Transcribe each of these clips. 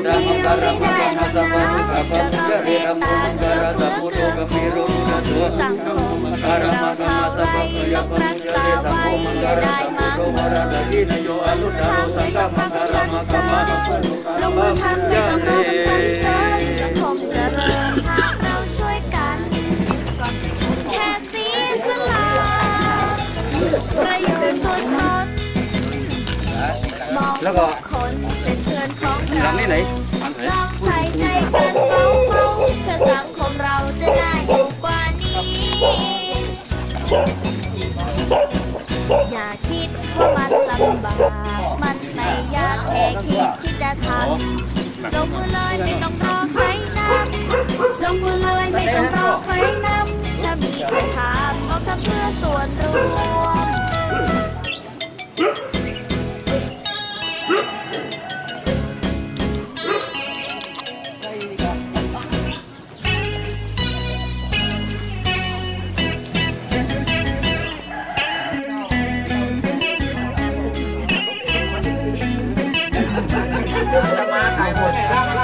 พุทธมังคารมังคารสัพพะรุกะปะมุจเรมโมมังคารสัพพุทโธกัมมิรตุนะโสสังคมมังคารมังคารสัพพะยปะมุจเรธัมโมมังคารสัพพุทโธวรตะกินโยอนุตตโรสังฆมังคารมังคมาสัพพะรุกะลงปะมือมุทำจไม่ต้องเรรคำสั่งสอนสังคมเจริญหากเราช่วยกันแค่เสียสละประโยชน์ส่วนตนมองทุกค นเป็นเพื่อนของเรานี่ไหนลองใส่ใจกันเบาๆเพื่อสังคมเราจะน่าอยู่กว่านี้ อย่าคิดว่ามันลำบาก มันไม่ยากแค่คิดที่จะทำลงมือเลยไม่ต้องรอใครนำลงมือเลยไม่ต้องรอใครนำถ้ามีคำถามก็ทำเพื่อส่วนรวม ร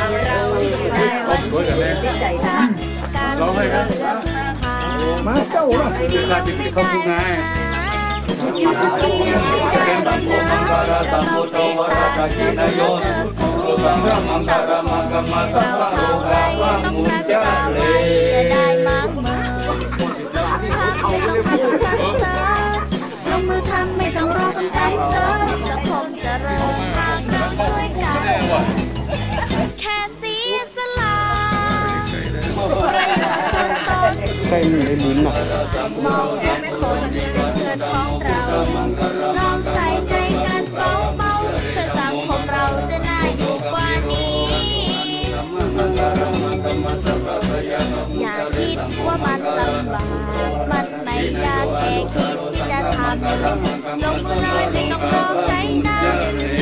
าได้วันนี้การช่วยเหลือพึ่งพามาเจ้าล่ะข้าจะมีเขาพูดไงอยู่ที่ไหนเป็นบังโมมังคารสัมพุทโธวรตะกินโยตุสังฆมังคารมังคมาสัพพะโลกาปะมุจเรได้มากมายล นใกล้มีได้ลุ้นหน่อมองทุกคนเป็นเพื่อนของเราลองใส่ใจกันเบาๆเพื่อสังคมเราจะน่าอยู่กว่านี้ อย่าคิดว่ามันลำบากมันไม่ยากแค่คิดที่จะทำลงมือเลยไม่ต้องรอใครนำล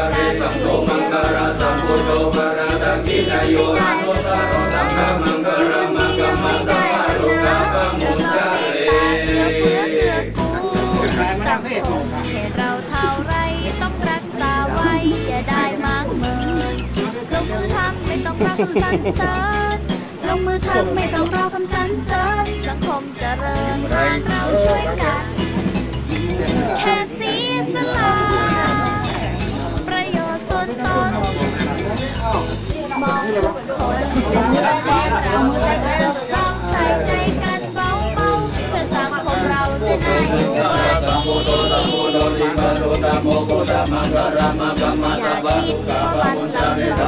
ะเรสังโฆมังคารสัมพุทโธวรตะกินโยอนุตตโรสังฆมังคารมังคมาสัพพะโลกาปะมุจเรสังคมให้เราเท่าไรต้องรักษาไว้อย่าได้มากเมินลงมือทำไม่ต้องรอคำสั่งสอนลงมือทำไม่ต้องรอคำสั่งสอนสังคมเจริญเราช่วยกัน ธั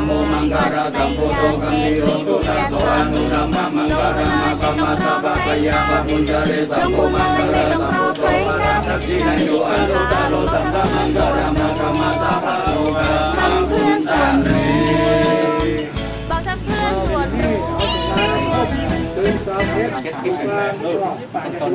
มโมมังคารสัมพุทโธกัมมิโรตุตโสอนุนัมมะมังคารมังคมาสัพพะยาปะมุจเรสัมโฆมังคารสัมพุทโธวรตะกินโยอนุตตโรสังฆมังคามังคมาสัพพะโลกาปะมุจเรบอกทำเพื่อส่วนรวมเจ็ดสิบแปดต้น